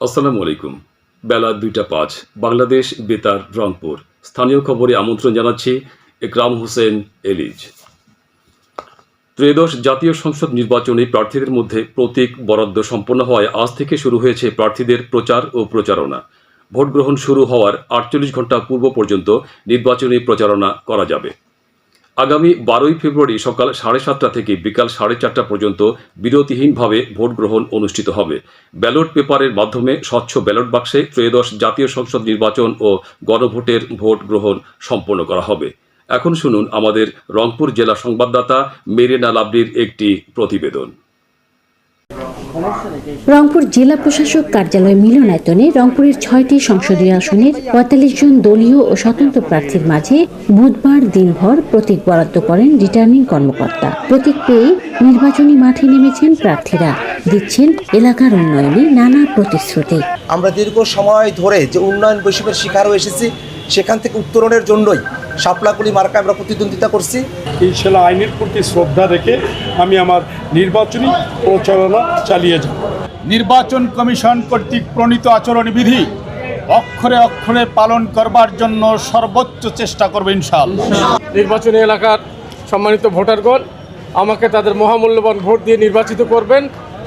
আসসালামু আলাইকুম। বেলা দুইটা পাঁচ, বাংলাদেশ বেতার, রংপুর। স্থানীয় খবরে আমন্ত্রণ জানাচ্ছি একরাম হোসেন এলিজ। ত্রয়োদশ জাতীয় সংসদ নির্বাচনে প্রার্থীদের মধ্যে প্রতীক বরাদ্দ সম্পন্ন হওয়ায় আজ থেকে শুরু হয়েছে প্রার্থীদের প্রচার ও প্রচারণা। ভোট গ্রহণ শুরু হওয়ার আটচল্লিশ ঘণ্টা পূর্ব পর্যন্ত নির্বাচনী প্রচারণা করা যাবে। আগামী বারোই ফেব্রুয়ারি সকাল সাড়ে সাতটা থেকে বিকাল সাড়ে চারটা পর্যন্ত বিরতিহীনভাবে ভোট গ্রহণ অনুষ্ঠিত হবে। ব্যালট পেপারের মাধ্যমে স্বচ্ছ ব্যালট বাক্সে ত্রয়োদশ জাতীয় সংসদ নির্বাচন ও গণভোটের ভোট গ্রহণ সম্পন্ন করা হবে। এখন শুনুন আমাদের রংপুর জেলা সংবাদদাতা মেরিনা লাবলির একটি প্রতিবেদন। রংপুর জেলা প্রশাসক কার্যালয় মিলনায়তনে রংপুরের ছয়টি সংসদীয় আসনের পঁয়তাল্লিশ জন দলীয় ও স্বতন্ত্র প্রার্থীর মাঝে বুধবার দিনভর প্রতীক বরাদ্দ করেন রিটার্নিং কর্মকর্তা। প্রতীক পেয়ে নির্বাচনী মাঠে নেমেছেন প্রার্থীরা, দিচ্ছেন এলাকার উন্নয়নে নানা প্রতিশ্রুতি। আমরা দীর্ঘ সময় ধরে যে উন্নয়ন বৈষম্যের শিকারও এসেছি, সেখান থেকে উত্তরণের জন্যই শাপলাকুলি মার্কা আমরা প্রতিদ্বন্দ্বিতা করছি। এই ছেলে আইনের প্রতি শ্রদ্ধা রেখে আমি আমার নির্বাচনী প্রচারণা চালিয়ে যাব। নির্বাচন কমিশন কর্তৃক প্রণীত আচরণবিধি অক্ষরে অক্ষরে পালন করবার জন্য সর্বোচ্চ চেষ্টা করবে ইনশাল নির্বাচনী এলাকার সম্মানিত ভোটারগণ আমাকে তাদের মহামূল্যবান ভোট দিয়ে নির্বাচিত করবেন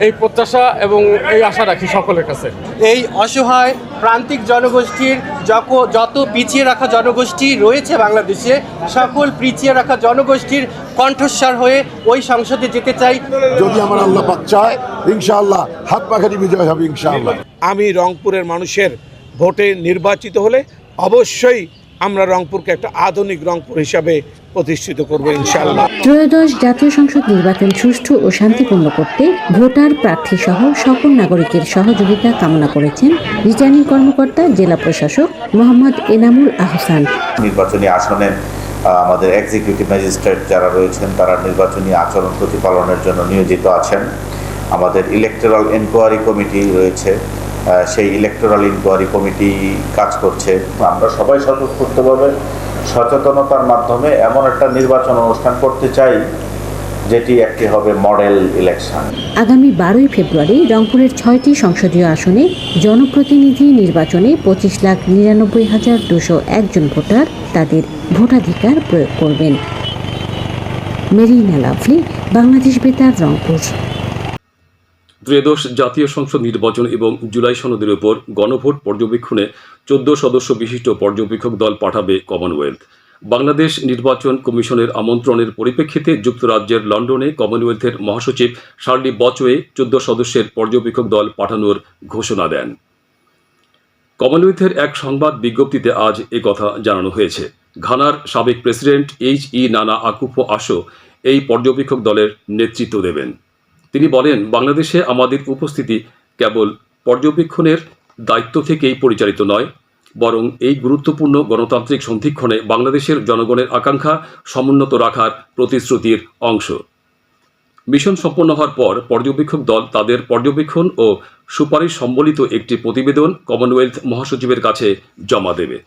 এই প্রত্যাশা এবং এই আশা রাখি সকলের কাছে। এই অসহায় প্রান্তিক জনগোষ্ঠীর যক- যত পিছিয়ে রাখা জনগোষ্ঠী রয়েছে বাংলাদেশে সকল পিছিয়ে রাখা জনগোষ্ঠীর কণ্ঠস্বর হয়ে ওই সংসদে যেতে চাই। যদি আমার আল্লাহ পাক চায় ইনশাআল্লাহ হাত পাখানি বিজয় হবে ইনশাআল্লাহ। আমি রংপুরের মানুষের ভোটে নির্বাচিত হলে অবশ্যই আমরা রংপুরকে একটা আধুনিক রংপুর হিসাবে প্রতিষ্ঠিত করব ইনশাআল্লাহ। ত্রয়োদশ জাতীয় সংসদ নির্বাচন সুষ্ঠু ও শান্তিপূর্ণ করতে ভোটার প্রার্থী সহ সকল নাগরিকের সহযোগিতা কামনা করেছেন রিটার্নিং কর্মকর্তা জেলা প্রশাসক মোহাম্মদ এনামুল আহসান। নির্বাচনী আসনে আমাদের এক্সিকিউটিভ ম্যাজিস্ট্রেট যারা রয়েছেন তারা নির্বাচনী আচরণ প্রতিপালনের জন্য নিয়োজিত আছেন। আমাদের ইলেকটোরাল এনকোয়ারি কমিটি রয়েছে। সেই ইলেকটোরাল ইনকোয়ারি কমিটি কাজ করছে। আমরা সবাই স্বতঃস্ফূর্তভাবে সচেতনতার মাধ্যমে এমন একটা নির্বাচন অনুষ্ঠান করতে চাই, যেটি একটি হবে মডেল ইলেকশন আগামী বারোই ফেব্রুয়ারি রংপুরের ছয়টি সংসদীয় আসনে জনপ্রতিনিধি নির্বাচনে পঁচিশ লাখ নিরানব্বই হাজার দুশো একজন ভোটার তাদের ভোটাধিকার প্রয়োগ করবেন। মেরিনা লাভলি, বাংলাদেশ বেতার, রংপুর। ত্রয়োদশ জাতীয় সংসদ নির্বাচন এবং জুলাই সনদের উপর গণভোট পর্যবেক্ষণে চোদ্দ সদস্য বিশিষ্ট পর্যবেক্ষক দল পাঠাবে কমনওয়েলথ। বাংলাদেশ নির্বাচন কমিশনের আমন্ত্রণের পরিপ্রেক্ষিতে যুক্তরাজ্যের লন্ডনে কমনওয়েলথের মহাসচিব শার্লি বচওয়ে চোদ্দ সদস্যের পর্যবেক্ষক দল পাঠানোর ঘোষণা দেন। কমনওয়েলথের এক সংবাদ বিজ্ঞপ্তিতে আজ কথা জানানো হয়েছে। ঘানার সাবেক প্রেসিডেন্ট এইচ ই নানা আকুফো আসো এই পর্যবেক্ষক দলের নেতৃত্ব দেবেন। তিনি বলেন, বাংলাদেশে আমাদের উপস্থিতি কেবল পর্যবেক্ষণের দায়িত্ব থেকেই পরিচালিত নয়, বরং এই গুরুত্বপূর্ণ গণতান্ত্রিক সন্ধিক্ষণে বাংলাদেশের জনগণের আকাঙ্ক্ষা সমুন্নত রাখার প্রতিশ্রুতির অংশ। মিশন সম্পন্ন হওয়ার পর পর্যবেক্ষক দল তাদের পর্যবেক্ষণ ও সুপারিশ সম্বলিত একটি প্রতিবেদন কমনওয়েলথ মহাসচিবের কাছে জমা দেবে।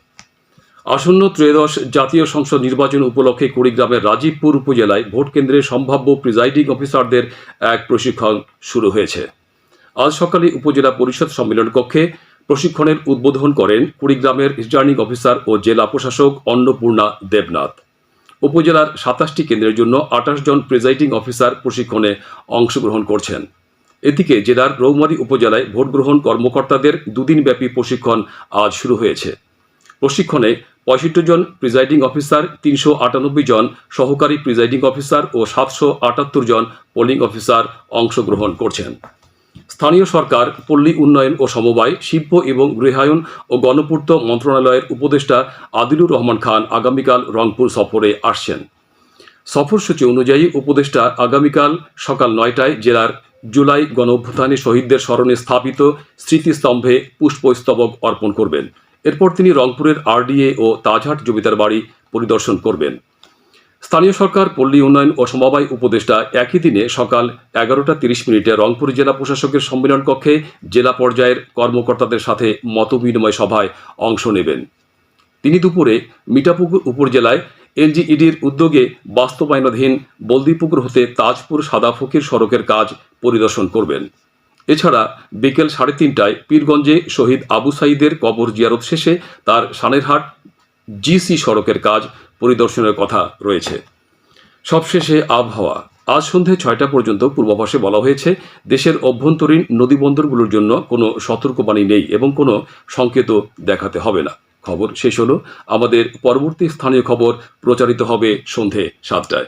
আসন্ন ত্রয়োদশ জাতীয় সংসদ নির্বাচন উপলক্ষে কুড়িগ্রামের রাজীবপুর উপজেলায় ভোট কেন্দ্রের সম্ভাব্য প্রিজাইডিং অফিসারদের এক প্রশিক্ষণ শুরু হয়েছে। আজ সকালে উপজেলা পরিষদ সম্মেলন কক্ষে প্রশিক্ষণের উদ্বোধন করেন কুড়িগ্রামের রিটার্নিং অফিসার ও জেলা প্রশাসক অন্নপূর্ণা দেবনাথ। উপজেলার সাতাশটি কেন্দ্রের জন্য আঠাশ জন প্রিজাইডিং অফিসার প্রশিক্ষণে অংশগ্রহণ করছেন। এদিকে জেলার রৌমারী উপজেলায় ভোটগ্রহণ কর্মকর্তাদের দুদিনব্যাপী প্রশিক্ষণ আজ শুরু হয়েছে। প্রশিক্ষণে পঁয়ষট্টি জন প্রিজাইডিং অফিসার, তিনশো আটানব্বই জন সহকারী প্রিজাইডিং অফিসার ও সাতশো আটাত্তর জন পোলিং অফিসার অংশগ্রহণ করছেন। স্থানীয় সরকার, পল্লী উন্নয়ন ও সমবায়, শিল্প এবং গৃহায়ন ও গণপূর্ত মন্ত্রণালয়ের উপদেষ্টা আদিলুর রহমান খান আগামীকাল রংপুর সফরে আসছেন। সফরসূচি অনুযায়ী উপদেষ্টা আগামীকাল সকাল নয়টায় জেলার জুলাই গণ অভ্যুত্থানে শহীদদের স্মরণে স্থাপিত স্মৃতিস্তম্ভে পুষ্পস্তবক অর্পণ করবেন। এরপর তিনি রংপুরের আরডিএ ও তাজহাট জমিদার বাড়ি পরিদর্শন করবেন। স্থানীয় সরকার, পল্লী উন্নয়ন ও সমবায় উপদেষ্টা একই দিনে সকাল এগারোটা তিরিশ মিনিটে রংপুর জেলা প্রশাসকের সম্মেলন কক্ষে জেলা পর্যায়ের কর্মকর্তাদের সাথে মতবিনিময় সভায় অংশ নেবেন। তিনি দুপুরে মিঠাপুকুর উপজেলায় এনজিইডির উদ্যোগে বাস্তবায়নাধীন বলদিপুকুর হতে তাজপুর সাদা ফকির সড়কের কাজ পরিদর্শন করবেন। এছাড়া বিকেল সাড়ে তিনটায় পীরগঞ্জে শহীদ আবু সাইদের কবর জিয়ারত শেষে তার সানেরহাট জিসি সড়কের কাজ পরিদর্শনের কথা রয়েছে। সবশেষে আবহাওয়া। আজ সন্ধে ছয়টা পর্যন্ত পূর্বাভাসে বলা হয়েছে, দেশের অভ্যন্তরীণ নদীবন্দরগুলোর জন্য কোনো সতর্কবাণী নেই এবং কোনো সংকেত দেখাতে হবে না। খবর শেষ হলো। আমাদের পরবর্তী স্থানীয় খবর প্রচারিত হবে সন্ধে সাতটায়।